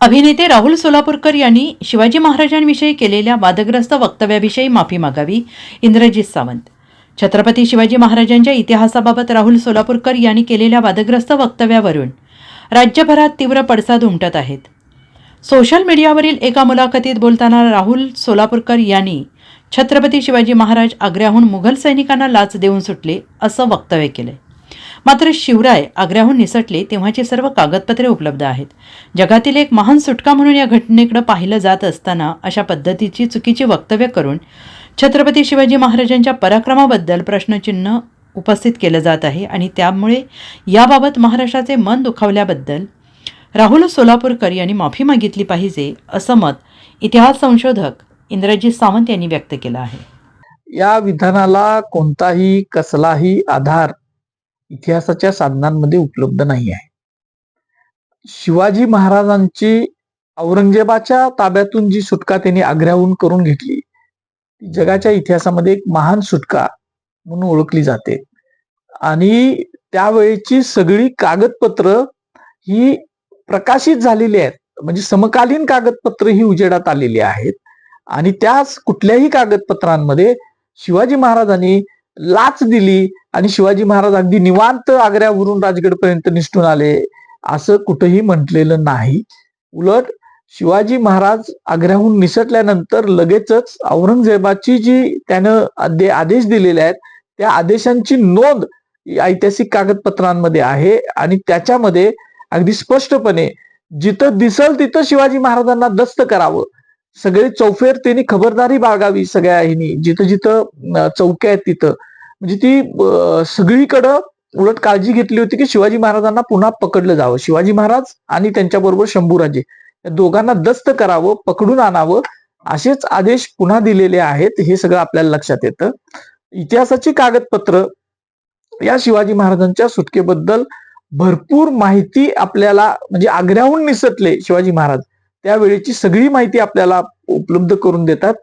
अभिनेते राहुल सोलापूरकर यांनी शिवाजी महाराजांविषयी केलेल्या वादग्रस्त वक्तव्याविषयी माफी मागावी इंद्रजित सावंत. छत्रपती शिवाजी महाराजांच्या इतिहासाबाबत राहुल सोलापूरकर यांनी केलेल्या वादग्रस्त वक्तव्यावरून राज्यभरात तीव्र पडसाद उमटत आहेत. सोशल मीडियावरील एका मुलाखतीत बोलताना राहुल सोलापूरकर यांनी छत्रपती शिवाजी महाराज आग्र्याहून मुघल सैनिकांना लाच देऊन सुटले असं वक्तव्य केलं मात्र शिवराय आग्र्याहून निसटले तेव्हाची सर्व कागदपत्रे उपलब्ध आहेत. जगातील एक महान सुटका म्हणून या घटनेकडे पाहिलं जात असताना अशा पद्धतीची चुकीची वक्तव्य करून छत्रपती शिवाजी महाराजांच्या पराक्रमाबद्दल प्रश्नचिन्ह उपस्थित केलं जात आहे आणि त्यामुळे याबाबत महाराष्ट्राचे मन दुखावल्याबद्दल राहुल सोलापूरकर यांनी माफी मागितली पाहिजे असं मत इतिहास संशोधक इंद्रजीत सावंत यांनी व्यक्त केलं आहे. या विधानाला कोणताही कसलाही आधार इतिहासाच्या साधनांमध्ये उपलब्ध नाही आहे शिवाजी महाराजांची औरंगजेबाच्या ताब्यातून जी सुटका त्यांनी आग्र्याहून करून घेतली ती जगाच्या इतिहासामध्ये एक महान सुटका म्हणून ओळखली जाते. आणि त्यावेळेची सगळी कागदपत्र ही प्रकाशित झालेली आहेत. म्हणजे समकालीन कागदपत्र ही उजेडात आलेली आहेत. आणि त्याच कुठल्याही कागदपत्रांमध्ये शिवाजी महाराजांनी लाच दिली आणि शिवाजी महाराज अगदी निवांत आग्र्यावरून राजगडपर्यंत निष्ठून आले. असं कुठंही म्हटलेलं नाही. उलट शिवाजी महाराज आग्र्याहून निसटल्यानंतर लगेचच औरंगजेबाची जी त्यानं आदे- आदेश दिलेले आहेत त्या आदेशांची नोंद ऐतिहासिक कागदपत्रांमध्ये आहे आणि त्याच्यामध्ये अगदी स्पष्टपणे जिथं दिसल तिथं शिवाजी महाराजांना दस्त करावं. सगळे चौफेर त्यांनी खबरदारी बाळगावी सगळ्या ह्यांनी. जिथं जिथं चौक्या आहेत तिथं. म्हणजे ती सगळीकडं उलट काळजी घेतली होती की शिवाजी महाराजांना पुन्हा पकडलं जावं. शिवाजी महाराज आणि त्यांच्याबरोबर शंभूराजे. या दोघांना दस्त करावं पकडून आणावं असेच आदेश पुन्हा दिलेले आहेत. हे सगळं आपल्याला लक्षात येतं. इतिहासाची कागदपत्र या शिवाजी महाराजांच्या सुटकेबद्दल भरपूर माहिती आपल्याला म्हणजे आग्र्याहून निसटले शिवाजी महाराज. त्यावेळेची सगळी माहिती आपल्याला उपलब्ध करून देतात.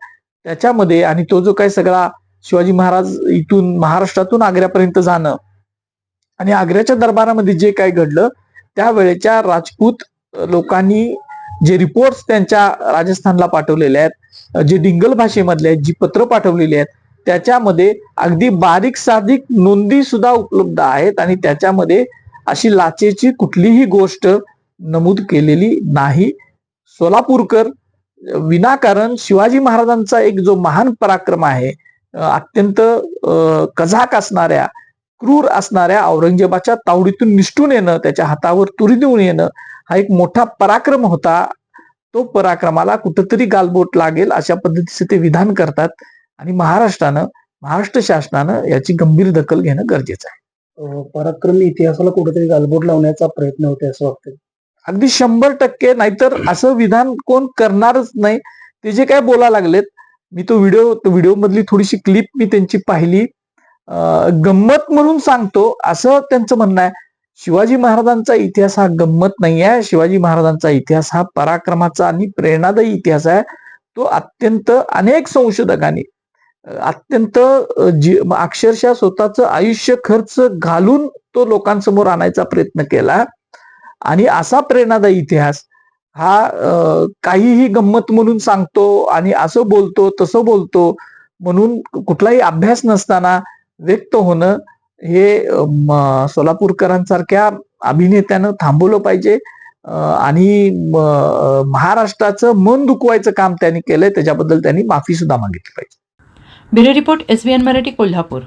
त्याच्यामध्ये आणि तो जो काही सगळा शिवाजी महाराज इथून महाराष्ट्रातून आग्र्यापर्यंत जाणं आणि आग्र्याच्या दरबारामध्ये जे काही घडलं त्यावेळेच्या राजपूत लोकांनी जे रिपोर्ट्स त्यांच्या राजस्थानला पाठवलेले आहेत जे डिंगल भाषेमधले आहेत जी पत्र पाठवलेली आहेत त्याच्यामध्ये अगदी बारीक साधिक नोंदी सुद्धा उपलब्ध आहेत आणि त्याच्यामध्ये अशी लाचेची कुठलीही गोष्ट नमूद केलेली नाही. सोलापूरकर विनाकारण शिवाजी महाराजांचा एक जो महान पराक्रम आहे अत्यंत कझाक असणाऱ्या क्रूर असणाऱ्या औरंगजेबाच्या तावडीतून निष्ठून येणं त्याच्या हातावर तुरी देऊन येणं हा एक मोठा पराक्रम होता. तो पराक्रमाला कुठंतरी गालबोट लागेल अशा पद्धतीचे ते विधान करतात आणि महाराष्ट्रानं महाराष्ट्र शासनानं याची गंभीर दखल घेणं गरजेचं आहे. पराक्रमी इतिहासाला कुठेतरी गालबोट लावण्याचा प्रयत्न होते असं वाटतं अगदी शंभर टक्के नाहीतर असं विधान कोण करणारच नाही. ते जे काय बोला लागलेत मी तो व्हिडिओ व्हिडिओ मधली थोडीशी क्लिप मी त्यांची पाहिली. गंमत म्हणून सांगतो असं त्यांचं म्हणणं आहे. शिवाजी महाराजांचा इतिहास हा गंमत नाही आहे. शिवाजी महाराजांचा इतिहास हा पराक्रमाचा आणि प्रेरणादायी इतिहास आहे. तो अत्यंत अनेक संशोधकांनी अत्यंत जी अक्षरशः स्वतःचं आयुष्य खर्च घालून तो लोकांसमोर आणायचा प्रयत्न केला. आणि असा प्रेरणादायी इतिहास हा काहीही गंमत म्हणून सांगतो आणि असं बोलतो तसं बोलतो म्हणून कुठलाही अभ्यास नसताना व्यक्त होणं हे सोलापूरकरांसारख्या अभिनेत्यानं थांबवलं पाहिजे. आणि महाराष्ट्राचं मन दुखवायचं काम त्यांनी केलंय त्याच्याबद्दल त्यांनी माफी सुद्धा मागितली पाहिजे. Bureau report S B N Marathi Kolhapur.